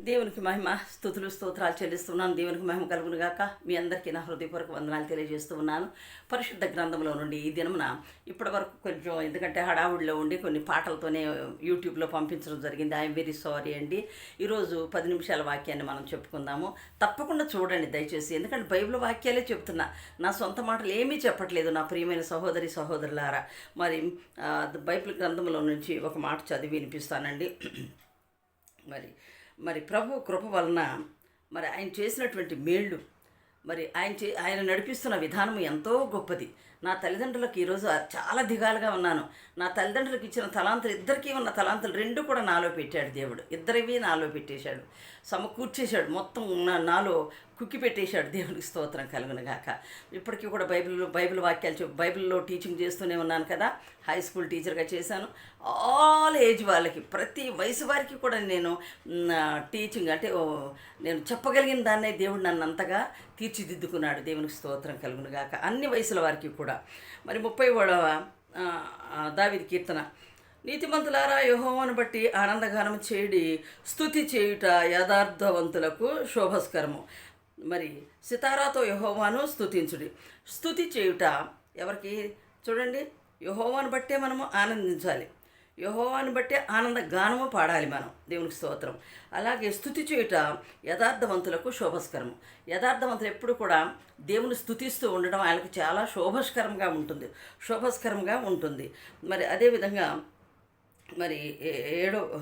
దేవునికి మహిమ స్థుతులు స్తోత్రాలు చెల్లిస్తున్నాను. దేవునికి మహిమ కలుగును గాక. మీ అందరికీ నా హృదయపూర్వక వందనాలు తెలియజేస్తూ ఉన్నాను. పరిశుద్ధ గ్రంథంలో నుండి ఈ దినమున ఇప్పటి వరకు కొంచెం ఎందుకంటే హడావుడిలో ఉండి కొన్ని పాటలతోనే యూట్యూబ్లో పంపించడం జరిగింది. ఐఎమ్ వెరీ సారీ అండి. ఈరోజు పది నిమిషాల వాక్యాన్ని మనం చెప్పుకుందాము. తప్పకుండా చూడండి దయచేసి. ఎందుకంటే బైబిల్ వాక్యాలే చెప్తున్నా. నా సొంత మాటలు ఏమీ చెప్పట్లేదు నా ప్రియమైన సహోదరి సహోదరులారా. మరి బైబిల్ గ్రంథంలో నుంచి ఒక మాట చదివి వినిపిస్తానండి. మరి మరి ప్రభు కృప వలన మరి ఆయన చేసినటువంటి మేళ్ళు మరి ఆయన చే ఆయన నడిపిస్తున్న విధానం ఎంతో గొప్పది. నా తల్లిదండ్రులకు ఈరోజు చాలా దిగాలుగా ఉన్నాను. నా తల్లిదండ్రులకు ఇచ్చిన తలాంతులు ఇద్దరికీ ఉన్న తలాంతులు రెండు కూడా నాలో పెట్టాడు దేవుడు. ఇద్దరివి నాలో పెట్టేశాడు. సమకూర్చేశాడు. మొత్తం నాలో కుక్కి పెట్టేశాడు దేవునికి స్తోత్రం కలుగునగాక. ఇప్పటికీ కూడా బైబిల్ బైబిల్ వాక్యాలు బైబిల్లో టీచింగ్ చేస్తూనే ఉన్నాను కదా. హై స్కూల్ టీచర్గా చేశాను. ఆల్ ఏజ్ వాళ్ళకి ప్రతి వయసు వారికి కూడా నేను టీచింగ్ అంటే ఓ, నేను చెప్పగలిగిన దాన్నే దేవుడు నన్ను అంతగా తీర్చిదిద్దుకున్నాడు. దేవునికి స్తోత్రం కలుగునగాక. అన్ని వయసుల వారికి కూడా. మరి ముప్పై ఏడవ దావిది కీర్తన. నీతిమంతులారా యహోవను బట్టి ఆనందగానం చేయడి స్థుతి చేయుట యథార్థవంతులకు శోభస్కరము. మరి సితారాతో యహోవాను స్థుతించుడి స్థుతి చేయుట ఎవరికి? చూడండి యహోవాను బట్టే మనము ఆనందించాలి. యహోవాని బట్టే ఆనంద గానము పాడాలి మనం. దేవునికి స్తోత్రం. అలాగే స్థుతి చేయుట యథార్థవంతులకు శోభస్కరము. యథార్థవంతులు ఎప్పుడు కూడా దేవుని స్థుతిస్తూ ఉండడం ఆయనకు చాలా శోభస్కరంగా ఉంటుంది. శోభస్కరంగా ఉంటుంది. మరి అదేవిధంగా మరి ఏ- ఏడో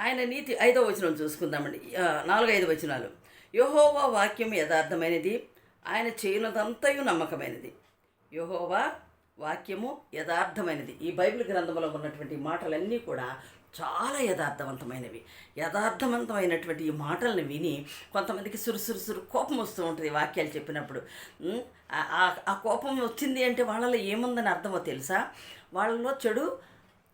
ఆయన నీతి ఐదో వచనం చూసుకుందామండి. నాలుగు ఐదు వచనాలు. యహోవా వాక్యం యథార్థమైనది ఆయన చేయనదంతయు నమ్మకమైనది. యహోవా వాక్యము యథార్థమైనది. ఈ బైబిల్ గ్రంథంలో ఉన్నటువంటి మాటలన్నీ కూడా చాలా యథార్థవంతమైనవి. యథార్థవంతమైనటువంటి ఈ మాటలను విని కొంతమందికి సురుసురుసురు కోపం వస్తూ ఉంటుంది వాక్యాలు చెప్పినప్పుడు. ఆ- ఆ- ఆ కోపం వచ్చింది అంటే వాళ్ళలో ఏముందని అర్థమో తెలుసా? వాళ్ళలో చెడు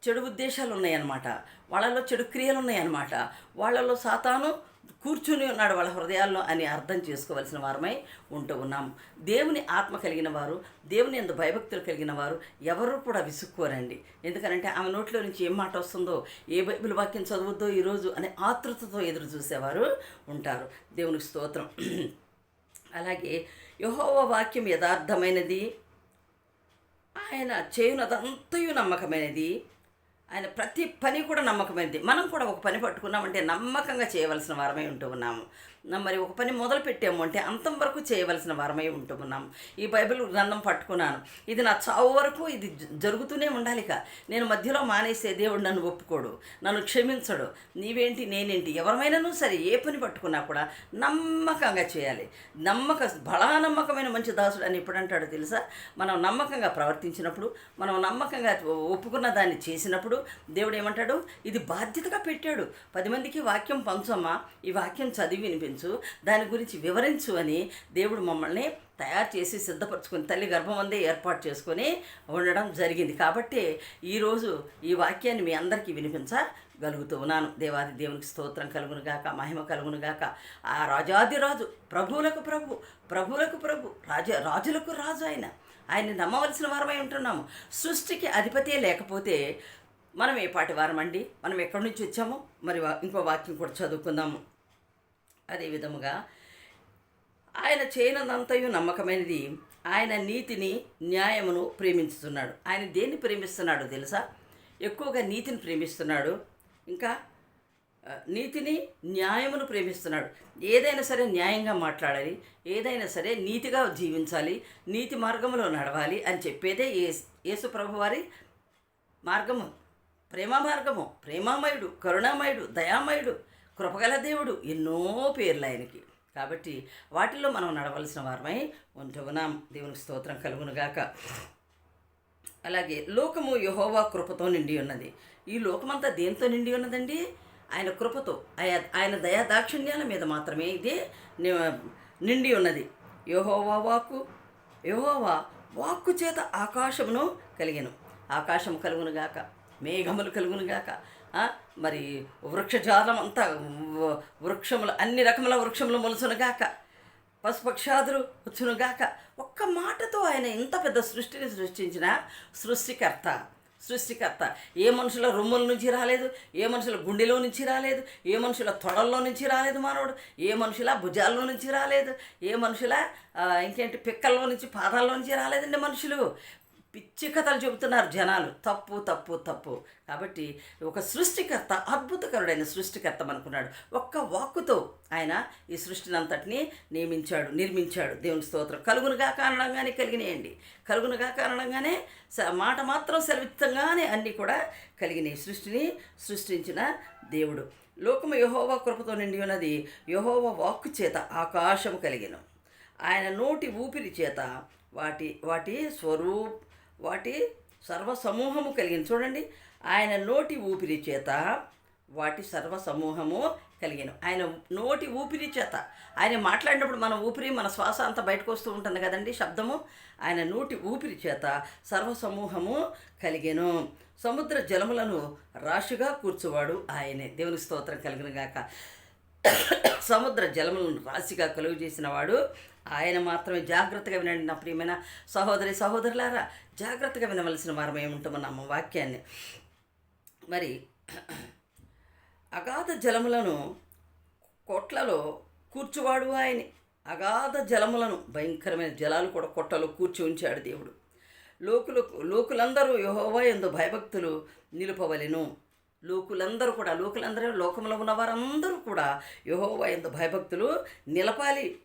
చెడు ఉద్దేశాలు ఉన్నాయన్నమాట వాళ్ళలో చెడు క్రియలు ఉన్నాయన్నమాట వాళ్ళలో సాతాను కూర్చుని ఉన్నాడు వాళ్ళ హృదయాల్లో అని అర్థం చేసుకోవలసిన వారమై ఉంటూ ఉన్నాము దేవుని ఆత్మ కలిగిన వారు దేవుని ఎందు భయభక్తులు కలిగిన వారు ఎవరు కూడా విసుక్కోరండి. ఎందుకనంటే ఆమె నోట్లో నుంచి ఏం మాట వస్తుందో ఏ బైబిల్ వాక్యం చదవద్దో ఈరోజు అనే ఆతృతతో ఎదురు చూసేవారు ఉంటారు. దేవునికి స్తోత్రం. అలాగే యహోవ వాక్యం యథార్థమైనది. ఆయన చేయునదంతయు నమ్మకమైనది. ఆయన ప్రతి పని కూడా నమ్మకమైనది. మనం కూడా ఒక పని పట్టుకున్నామంటే నమ్మకంగా చేయవలసిన వారమై ఉంటూ ఉన్నాము. మరి ఒక పని మొదలు పెట్టాము అంటే అంతం వరకు చేయవలసిన వారమై ఉంటున్నాం ఈ బైబిల్ గ్రంథం పట్టుకున్నాను. ఇది నా చావు వరకు ఇది జరుగుతూనే ఉండాలి ఇక నేను మధ్యలో మానేసే దేవుడు నన్ను ఒప్పుకోడు నన్ను క్షమించడు. నీవేంటి నేనేంటి ఎవరమైనాను సరే ఏ పని పట్టుకున్నా కూడా నమ్మకంగా చేయాలి. నమ్మక బలా నమ్మకమైన మంచి దాసుడు అని ఎప్పుడంటాడో తెలుసా? మనం నమ్మకంగా ప్రవర్తించినప్పుడు మనం నమ్మకంగా ఒప్పుకున్న దాన్ని చేసినప్పుడు దేవుడు ఏమంటాడు? ఇది బాధ్యతగా పెట్టాడు. పది మందికి వాక్యం పంచమ్మా ఈ వాక్యం చదివి వినిపించు. దాని గురించి వివరించు అని దేవుడు మమ్మల్ని తయారు చేసి సిద్ధపరచుకొని తల్లి గర్భం అందే ఏర్పాటు చేసుకొని ఉండడం జరిగింది. కాబట్టి ఈరోజు ఈ వాక్యాన్ని మీ అందరికీ వినిపించగలుగుతూ ఉన్నాను. దేవాది దేవునికి స్తోత్రం కలుగును గాక మహిమ కలుగును గాక. ఆ రాజాది రాజు ప్రభువులకు ప్రభు ప్రభువులకు ప్రభు రాజ రాజులకు రాజు ఆయన. ఆయన్ని నమ్మవలసిన వారమై ఉంటున్నాము. సృష్టికి అధిపతే లేకపోతే మనం ఏ పాటి అండి మనం ఎక్కడి నుంచి వచ్చామో? మరి వా- ఇంకో వాక్యం కూడా చదువుకుందాము. అదే విధముగా ఆయన చేయనదంతయు నమ్మకమైనది. ఆయన నీతిని న్యాయమును ప్రేమించుతున్నాడు. ఆయన దేన్ని ప్రేమిస్తున్నాడు తెలుసా? ఎక్కువగా నీతిని ప్రేమిస్తున్నాడు. ఇంకా నీతిని న్యాయమును ప్రేమిస్తున్నాడు. ఏదైనా సరే న్యాయంగా మాట్లాడాలి. ఏదైనా సరే నీతిగా జీవించాలి. నీతి మార్గంలో నడవాలి అని చెప్పేదే యేసు యేసు ప్రభు మార్గము. ప్రేమ మార్గము ప్రేమామయుడు కరుణామయుడు దయామయుడు. కృపగల దేవుడు ఎన్నో పేర్లు ఆయనకి. కాబట్టి వాటిల్లో మనం నడవలసిన వారమై ఉంటున్నాం. దేవునికి స్తోత్రం కలుగునుగాక. అలాగే లోకము యహోవా కృపతో నిండి ఉన్నది. ఈ లోకమంతా దేంతో నిండి ఉన్నదండి? ఆయన కృపతో. ఆయా ఆయన దయాదాక్షిణ్యాల మీద మాత్రమే ఇది ని- నిండి ఉన్నది. యహోవా వాక్కు యహోవా వాక్కు చేత ఆకాశమును కలిగను. ఆకాశం కలుగునుగాక మేఘములు కలుగునుగాక గాక మరి వృక్షజాలం అంతా వ- వృక్షములు అన్ని రకముల వృక్షములు మొలుసునుగాక పశుపక్షాదులు వచ్చునుగాక ఒక్క మాటతో ఆయన ఇంత పెద్ద సృష్టిని సృష్టించిన సృష్టికర్త సృష్టికర్త. ఏ మనుషుల రొమ్ముల నుంచి రాలేదు ఏ మనుషుల గుండెలో నుంచి రాలేదు ఏ మనుషుల తొడల్లో నుంచి రాలేదు మానవుడు ఏ మనుషుల భుజాల్లో నుంచి రాలేదు ఏ మనుషుల ఇంకేంటి పిక్కల్లో నుంచి పాదాల్లో నుంచి రాలేదండి మనుషులు. పిచ్చి కథలు చెబుతున్నారు జనాలు. తప్పు తప్పు తప్పు. కాబట్టి ఒక సృష్టికర్త అద్భుతకరుడైన సృష్టికర్త అనుకున్నాడు ఒక్క వాక్కుతో ఆయన ఈ సృష్టిని అంతటినీ నియమించాడు నిర్మించాడు. దేవుని స్తోత్రం. కలుగునుగా కారణంగానే కలిగినాయండి. కలుగునుగా కారణంగానే స- మాట మాత్రం సెలవిత్తంగానే అన్నీ కూడా కలిగినాయి. సృష్టిని సృష్టించిన దేవుడు. లోకము యహోవా కృపతో నిండి ఉన్నది. యహోవ వాక్కు చేత ఆకాశము కలిగిన. ఆయన నోటి ఊపిరి చేత వాటి వాటి స్వరూప్ వాటి సర్వ సమూహము కలిగింది. చూడండి ఆయన నోటి ఊపిరి చేత వాటి సర్వ సమూహము కలిగిన ఆయన నోటి ఊపిరి చేత ఆయన మాట్లాడినప్పుడు మన ఊపిరి మన శ్వాస అంతా బయటకు వస్తూ ఉంటుంది కదండి శబ్దము. ఆయన నోటి ఊపిరి చేత సర్వ సమూహము కలిగెను. సముద్ర జలములను రాశిగా కూర్చువాడు ఆయనే. దేవుని స్తోత్రం కలిగిన గాక సముద్ర జలములను రాశిగా కలుగు చేసిన వాడు ఆయన మాత్రమే జాగ్రత్తగా వినండి నా ప్రియమైన సహోదరి సహోదరులారా. జాగ్రత్తగా వినవలసిన వారం ఏముంటామన్నాము వాక్యాన్ని. మరి అగాధ జలములను కొట్లలో కూర్చువాడు ఆయన. అగాధ జలములను భయంకరమైన జలాలు కూడా కొట్టలో కూర్చి ఉంచాడు దేవుడు. లోకులు లోకులందరూ యహోవా ఎందు భయభక్తులు నిలుపవలెను. లోకులందరూ కూడా లోకులందరూ లోకంలో ఉన్న వారందరూ కూడా యహోవా ఎందు భయభక్తులు నిలపాలి.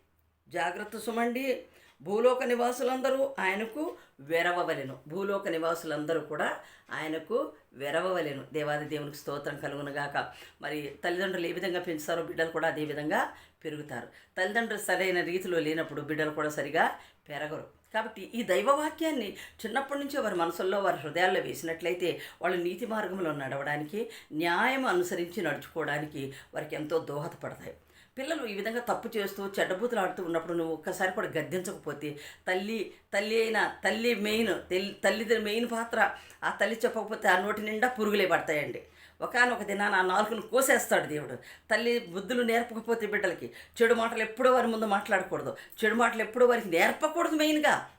జాగ్రత్త సుమండి. భూలోక నివాసులందరూ ఆయనకు వెరవవలెను. భూలోక నివాసులందరూ కూడా ఆయనకు వెరవవలెను. దేవాది దేవునికి స్తోత్రం కలుగునుగాక మరి తల్లిదండ్రులు ఏ విధంగా పెంచుతారో బిడ్డలు కూడా అదే విధంగా పెరుగుతారు. తల్లిదండ్రులు సరైన రీతిలో లేనప్పుడు బిడ్డలు కూడా సరిగా పెరగరు. కాబట్టి ఈ దైవవాక్యాన్ని చిన్నప్పటి నుంచే వారి మనసుల్లో వారి హృదయాల్లో వేసినట్లయితే వాళ్ళు నీతి మార్గంలో నడవడానికి న్యాయం అనుసరించి నడుచుకోవడానికి వారికి ఎంతో దోహదపడతాయి. పిల్లలు ఈ విధంగా తప్పు చేస్తూ చెడ్డబూతులు ఆడుతూ ఉన్నప్పుడు నువ్వు ఒక్కసారి కూడా గద్దించకపోతే తల్లి తల్లి అయిన తల్లి మెయిన్ తల్లి తల్లిది మెయిన్ పాత్ర ఆ తల్లి చెప్పకపోతే ఆ నోటి నిండా పురుగులే పడతాయండి. ఒకనొక దినాన ఆ నాలుగును కోసేస్తాడు దేవుడు. తల్లి బుద్ధులు నేర్పకపోతే బిడ్డలకి చెడు మాటలు ఎప్పుడూ వారి ముందు మాట్లాడకూడదు. చెడు మాటలు ఎప్పుడూ వారికి నేర్పకూడదు మెయిన్గా.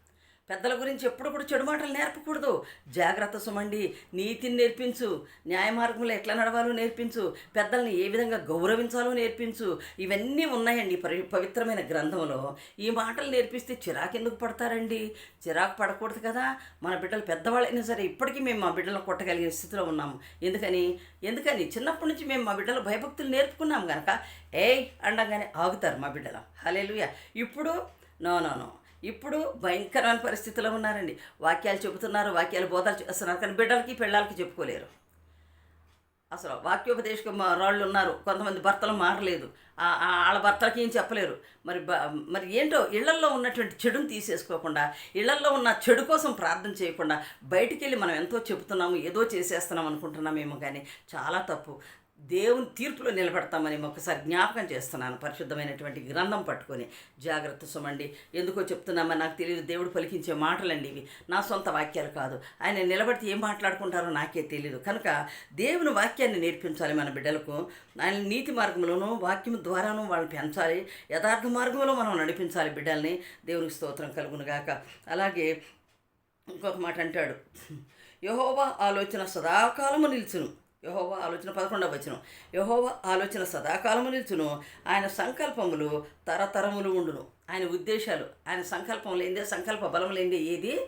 పెద్దల గురించి ఎప్పుడు కూడా చెడు మాటలు నేర్పకూడదు. జాగ్రత్త సుమండి నీతిని నేర్పించు న్యాయ మార్గంలో ఎట్లా నడవాలో నేర్పించు పెద్దల్ని ఏ విధంగా గౌరవించాలో నేర్పించు ఇవన్నీ ఉన్నాయండి పవిత్రమైన గ్రంథంలో. ఈ మాటలు నేర్పిస్తే చిరాకు ఎందుకు పడతారండి? చిరాకు పడకూడదు కదా. మన బిడ్డలు పెద్దవాళ్ళైనా సరే ఇప్పటికీ మేము మా బిడ్డలను కొట్టగలిగే స్థితిలో ఉన్నాము. ఎందుకని? ఎందుకని? చిన్నప్పటి నుంచి మేము మా బిడ్డలు భయభక్తులు నేర్పుకున్నాం కనుక ఏయ్ అండగానే ఆగుతారు మా బిడ్డలు. హలేలుయా ఇప్పుడు నో నో నో. ఇప్పుడు భయంకరమైన పరిస్థితిలో ఉన్నారండి. వాక్యాలు చెబుతున్నారు వాక్యాలు బోధాలు చేస్తున్నారు కానీ బిడ్డలకి పెళ్ళాలకి చెప్పుకోలేరు. అసలు వాక్యోపదేశక రాళ్ళు ఉన్నారు కొంతమంది భర్తలు మారలేదు. వాళ్ళ భర్తలకి ఏం చెప్పలేరు. మరి బ మరి ఏంటో ఇళ్ళల్లో ఉన్నటువంటి చెడుని తీసేసుకోకుండా ఇళ్ళల్లో ఉన్న చెడు కోసం ప్రార్థన చేయకుండా బయటికి వెళ్ళి మనం ఎంతో చెబుతున్నాము ఏదో చేసేస్తున్నాం అనుకుంటున్నామేమో కానీ చాలా తప్పు. దేవుని తీర్పులో నిలబడతామని ఒకసారి జ్ఞాపకం చేస్తున్నాను. పరిశుద్ధమైనటువంటి గ్రంథం పట్టుకొని జాగ్రత్త సుమండి. ఎందుకో చెప్తున్నామా నాకు తెలియదు. దేవుడు పలికించే మాటలండి ఇవి. నా సొంత వాక్యాలు కాదు. ఆయన నిలబడితే ఏం మాట్లాడుకుంటారో నాకే తెలియదు కనుక దేవుని వాక్యాన్ని నేర్పించాలి మన బిడ్డలకు. ఆయన నీతి మార్గంలోనూ వాక్యం ద్వారాను వాళ్ళని పెంచాలి. యథార్థ మార్గంలో మనం నడిపించాలి బిడ్డల్ని. దేవునికి స్తోత్రం కలుగునుగాక అలాగే ఇంకొక మాట అంటాడు. యహోవా ఆలోచన సదాకాలము నిల్చును. యహోవ ఆలోచన పదకొండవ వచనం. యహోవ ఆలోచన సదాకాలము నిలుచును ఆయన సంకల్పములు తరతరములు ఉండును. ఆయన ఉద్దేశాలు ఆయన సంకల్పం లేనిదే సంకల్ప బలం లేనిదే ఏది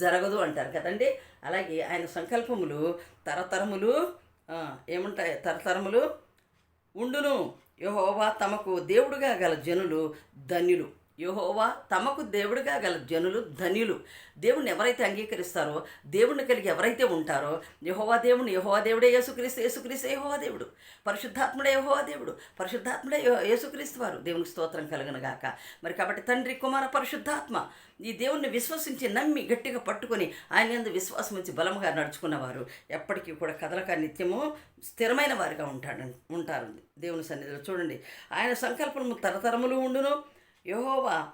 జరగదు అంటారు కదండి. అలాగే ఆయన సంకల్పములు తరతరములు ఏముంటాయి? తరతరములు ఉండును. యహోవా తమకు దేవుడుగా గల జనులు ధన్యులు. యహోవా తమకు దేవుడిగా గల జనులు ధన్యులు దేవుణ్ణి ఎవరైతే అంగీకరిస్తారో దేవుణ్ణి కలిగి ఎవరైతే ఉంటారో యహోవా దేవుని యహోవా దేవుడే యేసుక్రీస్తు యేసుక్రీస్తు యహోవా దేవుడు. పరిశుద్ధాత్ముడే యహోవా దేవుడు. పరిశుద్ధాత్ముడే యేసుక్రీస్తు వారు. దేవునికి స్తోత్రం కలగనగాక మరి కాబట్టి తండ్రి కుమార పరిశుద్ధాత్మ ఈ దేవుణ్ణి విశ్వసించి నమ్మి గట్టిగా పట్టుకొని ఆయన ఎందు విశ్వాసం ఉంచి బలముగా నడుచుకున్నవారు ఎప్పటికీ కూడా కదలక నిత్యము స్థిరమైన వారిగా ఉంటాడు ఉంటారు. దేవుని సన్నిధిలో చూడండి. ఆయన సంకల్పము తరతరములు ఉండును. యహోవా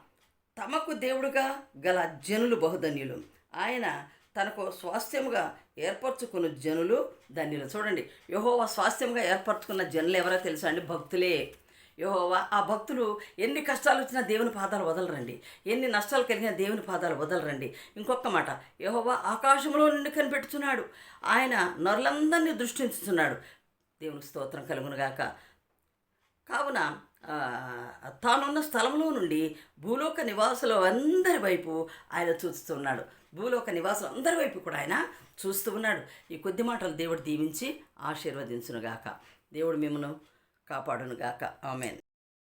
తమకు దేవుడుగా గల జనులు బహుధన్యులు. ఆయన తనకు స్వాస్థ్యముగా ఏర్పరచుకున్న జనులు ధన్యులు. చూడండి యహోవా స్వాస్థ్యముగా ఏర్పరచుకున్న జనులు ఎవరో తెలుసా అండి? భక్తులే. యహోవా ఆ భక్తులు ఎన్ని కష్టాలు వచ్చినా దేవుని పాదాలు వదలరండి. ఎన్ని నష్టాలు కలిగినా దేవుని పాదాలు వదలరండి. ఇంకొక మాట యహోవా ఆకాశంలో నుండి కనిపెట్టుచున్నాడు. ఆయన నరులందరినీ దృష్టించుతున్నాడు దేవునికి స్తోత్రం కలుగునుగాక కావున తానున్న స్థలంలో నుండి భూలోక నివాసులు అందరి వైపు ఆయన చూస్తున్నాడు భూలోక నివాసులు అందరి వైపు కూడా ఆయన చూస్తూ ఉన్నాడు. ఈ కొద్ది మాటలు దేవుడు దీవించి ఆశీర్వదించునుగాక. దేవుడు మిమ్మను కాపాడునుగాక. ఆమెన్.